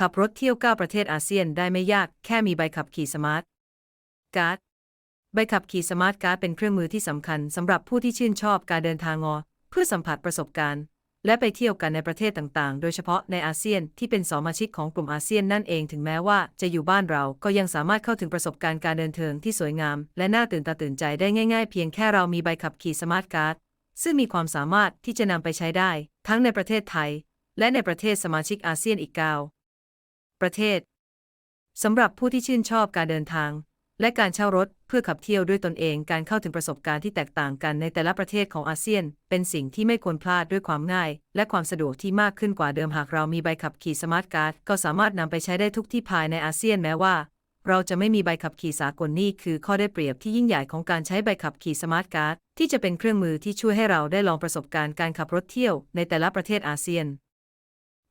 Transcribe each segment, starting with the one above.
ขับรถเที่ยว 9 ประเทศอาเซียนได้ไม่ยาก แค่มีใบขับขี่สมาร์ทการ์ดใบขับขี่สมาร์ทการ์ดเป็นเครื่องมือที่สำคัญสำหรับผู้ที่ชื่นชอบการเดินทางงอ เพื่อสัมผัสประสบการณ์ และไปเที่ยวกันในประเทศต่างๆ โดยเฉพาะในอาเซียนที่เป็นสมาชิกของกลุ่มอาเซียนนั่นเองถึงแม้ว่าจะอยู่บ้านเราก็ยังสามารถเข้าถึงประสบการณ์การเดินทางที่สวยงาม และน่าตื่นตาตื่นใจได้ง่ายๆ เพียงแค่เรามีใบขับขี่สมาร์ทการ์ดซึ่งมีความสามารถที่จะนำไปใช้ได้ ทั้งในประเทศไทย และในประเทศสมาชิกอาเซียนอีกเก้า ประเทศสำหรับผู้ที่ชื่นชอบการเดินทาง และการเช่ารถเพื่อขับเที่ยวด้วยตนเองการเข้าถึงประสบการณ์ที่แตกต่างกันในแต่ละประเทศของอาเซียน เป็นสิ่งที่ไม่ควรพลาดด้วยความง่าย และความสะดวกที่มากขึ้นกว่าเดิมหากเรามีใบขับขี่สมาร์ทการ์ดก็สามารถนำไปใช้ได้ทุกที่ภายในอาเซียนแม้ว่า เราจะไม่มีใบขับขี่สากลนี่คือข้อได้เปรียบที่ยิ่งใหญ่ของการใช้ใบขับขี่สมาร์ทการ์ดที่จะเป็นเครื่องมือที่ช่วยให้เราได้ลองประสบการณ์การขับรถเที่ยวในแต่ละประเทศอาเซียน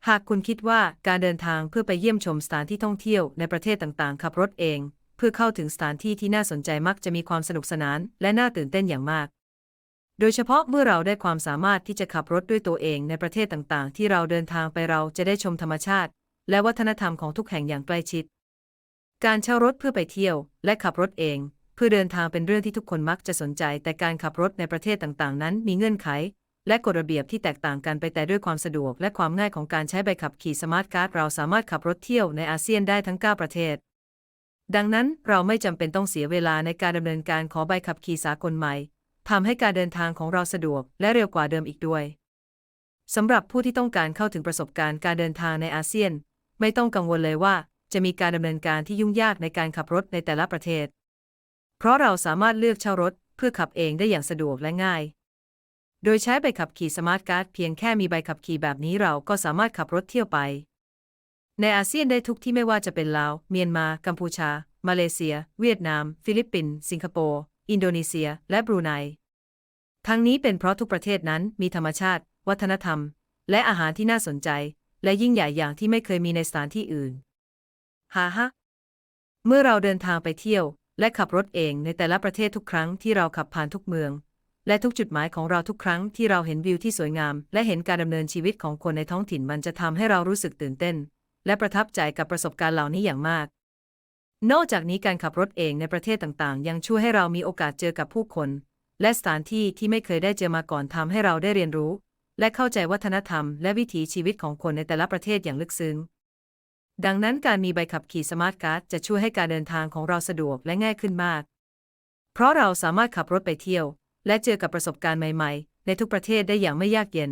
หากคุณคิดว่าการเดินทางเพื่อไปเยี่ยมชมสถานที่ท่องเที่ยวในประเทศต่างๆ ขับรถเอง เพื่อเข้าถึงสถานที่ที่น่าสนใจมักจะมีความสนุกสนาน และน่าตื่นเต้นอย่างมาก โดยเฉพาะเมื่อเราได้ความสามารถที่จะขับรถด้วยตัวเองในประเทศต่างๆ ที่เราเดินทางไปเราจะได้ชมธรรมชาติ และวัฒนธรรมของทุกแห่งอย่างใกล้ชิด การเช่ารถเพื่อไปเที่ยว และขับรถเอง เพื่อเดินทางเป็นเรื่องที่ทุกคนมักจะสนใจ แต่การขับรถในประเทศต่างๆ นั้นมีเงื่อนไข และกฎระเบียบที่แตกต่างกันไปแต่ด้วยความสะดวกและความง่ายของการใช้ใบขับขี่สมาร์ทการ์ดเราสามารถขับรถเที่ยวในอาเซียนได้ทั้ง 9 ประเทศ ดังนั้นเราไม่จำเป็นต้องเสียเวลาในการดำเนินการขอใบขับขี่สากลใหม่ทำให้การเดินทางของเราสะดวกและเร็วกว่าเดิมอีกด้วยสำหรับผู้ที่ต้องการเข้าถึงประสบการณ์การเดินทางในอาเซียน ไม่ต้องกังวลเลยว่า จะมีการดำเนินการที่ยุ่งยากในการขับรถในแต่ละประเทศ เพราะเราสามารถเลือกเช่ารถเพื่อขับเองได้อย่างสะดวกและง่าย โดยใช้ใบขับขี่สมาร์ทการ์ดเพียงแค่มีใบขับขี่แบบนี้เราก็สามารถขับรถเที่ยวไป ในอาเซียนได้ทุกที่ไม่ว่าจะเป็นลาว เมียนมา กัมพูชา มาเลเซีย เวียดนาม ฟิลิปปินส์ สิงคโปร์ อินโดนีเซีย และบรูไน ทั้งนี้เป็นเพราะทุกประเทศนั้นมีธรรมชาติ วัฒนธรรม และอาหารที่น่าสนใจ และยิ่งใหญ่อย่างที่ไม่เคยมีในสถานที่อื่นฮ่าฮะเมื่อเราเดินทางไปเที่ยว และขับรถเองในแต่ละประเทศทุกครั้งที่เราขับผ่านทุกเมือง และทุกจุดหมายของเราทุกครั้งที่เราเห็นวิวที่สวยงาม และเห็นการดำเนินชีวิตของคนในท้องถิ่นมันจะทำให้เรารู้สึกตื่นเต้น และประทับใจกับประสบการณ์เหล่านี้อย่างมาก นอกจากนี้การขับรถเองในประเทศต่างๆ ยังช่วยให้เรามีโอกาสเจอกับผู้คน และสถานที่ที่ไม่เคยได้เจอมาก่อนทำให้เราได้เรียนรู้ และเข้าใจวัฒนธรรม และวิถีชีวิตของคนในแต่ละประเทศอย่างลึกซึ้ง ดังนั้นการมีใบขับขี่สมาร์ทการ์ดจะช่วยให้การเดินทางของเราสะดวกและง่ายขึ้นมาก เพราะเราสามารถขับรถไปเที่ยว และเจอกับประสบการณ์ใหม่ ๆ ในทุกประเทศได้อย่างไม่ยากเย็น